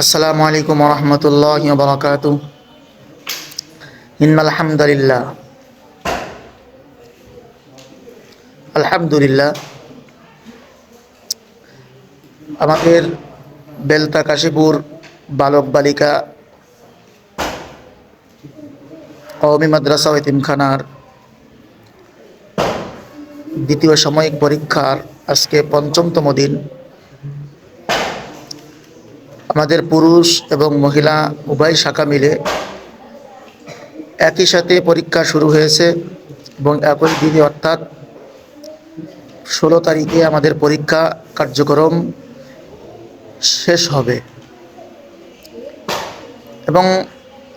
আসসালামু আলাইকুম রহমতুল্লাহ বরকাত ইন আলহামদুলিল্লাহ আলহামদুলিল্লাহ। আমাদের বেলতা কাশীপুর বালক বালিকা কওমি মাদ্রাসা ও এতিমখানার দ্বিতীয় সাময়িক পরীক্ষার আজকে পঞ্চমতম দিন। আমাদের পুরুষ এবং মহিলা উভয় শাখা মিলে একই সাথে পরীক্ষা শুরু হয়েছে এবং একই দিনে অর্থাৎ ষোলো তারিখে আমাদের পরীক্ষা কার্যক্রম শেষ হবে। এবং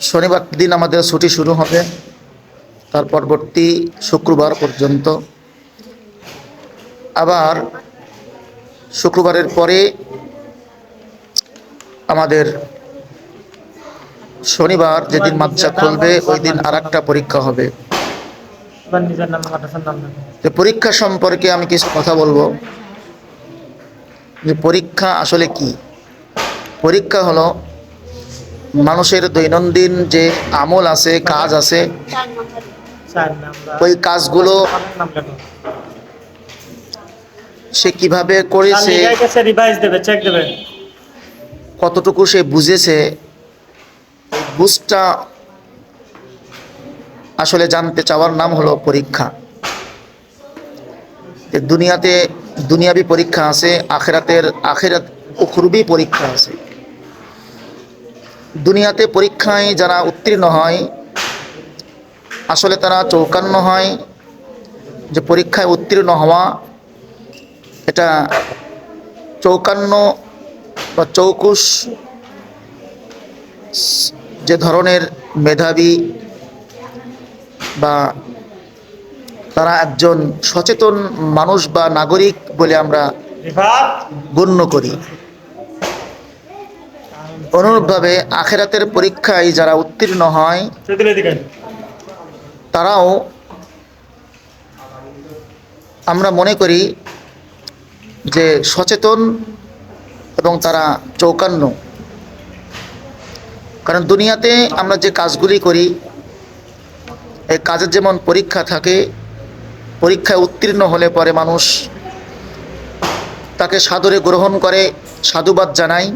শনিবার দিন আমাদের ছুটি শুরু হবে। তার পরবর্তী শুক্রবার পর্যন্ত। আবার শুক্রবারের পরে আমাদের শনিবার যেদিন মাদ্রাসা খুলবে ওই দিন আর একটা পরীক্ষা হবে। যে পরীক্ষা সম্পর্কে আমি কিছু কথা বলব। যে পরীক্ষা আসলে কি? পরীক্ষা হলো মানুষের দৈনন্দিন যে আমল আছে কাজ আছে ওই কাজগুলো সে কীভাবে করেছে রিভাইজ দেবে চেক দেবে। কতটুকু সে বুঝেছে বুঝটা আসলে জানতে চাওয়ার নাম হলো পরীক্ষা। দুনিয়াতে দুনিয়াবি পরীক্ষা আছে, আখেরাতের আখেরাত উখরবি পরীক্ষা আছে। দুনিয়াতে পরীক্ষায় যারা উত্তীর্ণ হয়, আসলে তারা চৌকান্ন হয়। যে পরীক্ষায় উত্তীর্ণ হওয়া, এটা চৌকান্ন বা চৌকুশ যে ধরনের মেধাবী বা তারা একজন সচেতন মানুষ বা নাগরিক বলে আমরা গণ্য করি। অনুরূপভাবে আখেরাতের পরীক্ষায় যারা উত্তীর্ণ হয় তারাও আমরা মনে করি যে সচেতন এবং তারা চৌকান্ন। কারণ দুনিয়াতে আমরা যে কাজগুলি করি, এই কাজের যেমন পরীক্ষা থাকে, পরীক্ষায় উত্তীর্ণ হলে পরে মানুষ তাকে সাদরে গ্রহণ করে, সাধুবাদ জানায়,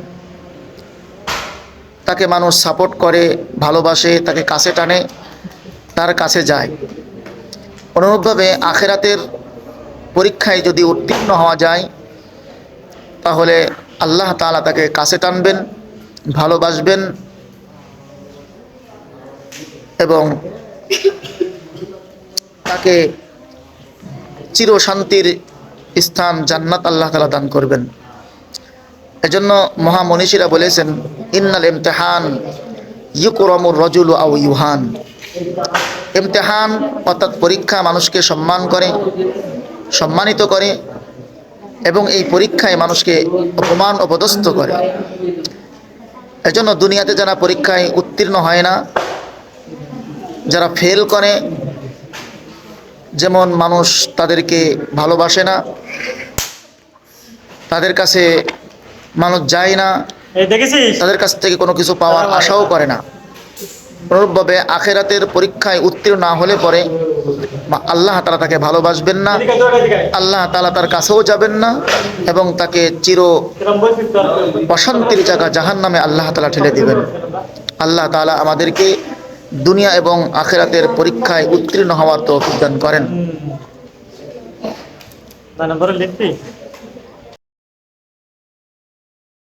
তাকে মানুষ সাপোর্ট করে, ভালোবাসে, তাকে কাছে টানে, তার কাছে যায়। অনুরূপভাবে আখেরাতের পরীক্ষায় যদি উত্তীর্ণ হওয়া যায়, তাহলে আল্লাহ তালা তাকে কাছে টানবেন, ভালোবাসবেন এবং তাকে চিরশান্তির স্থান জান্নাত আল্লাহ তালা দান করবেন। এজন্য মহামনীষীরা বলেছেন, ইন্নাল ইমতেহান ইউকরমুর রজুল আউ ইউহান। ইমতেহান অর্থাৎ পরীক্ষা মানুষকে সম্মান করে, সম্মানিত করে এবং এই পরীক্ষায় মানুষকে অপমান অপদস্থ করে। এজন্য দুনিয়াতে যারা পরীক্ষায় উত্তীর্ণ হয় না যারা ফেল করে যেমন মানুষ তাদেরকে ভালোবাসে না তাদের কাছে মানুষ যায় না তাদের কাছ থেকে কোনো কিছু পাওয়ার আশাও করে না। অনুরূপভাবে আখেরাতের পরীক্ষায় উত্তীর্ণ না হলে পরে মা- আল্লাহ তালা তাকে ভালোবাসবেন না। আল্লাহ তালা তার কাছেও যাবেন না এবং তাকে চির অশান্তির জায়গা জাহান নামে আল্লাহ তালা ঠেলে দিবেন। আল্লাহ তালা আমাদেরকে দুনিয়া এবং আখেরাতের পরীক্ষায় উত্তীর্ণ হওয়ার তো দান করেন।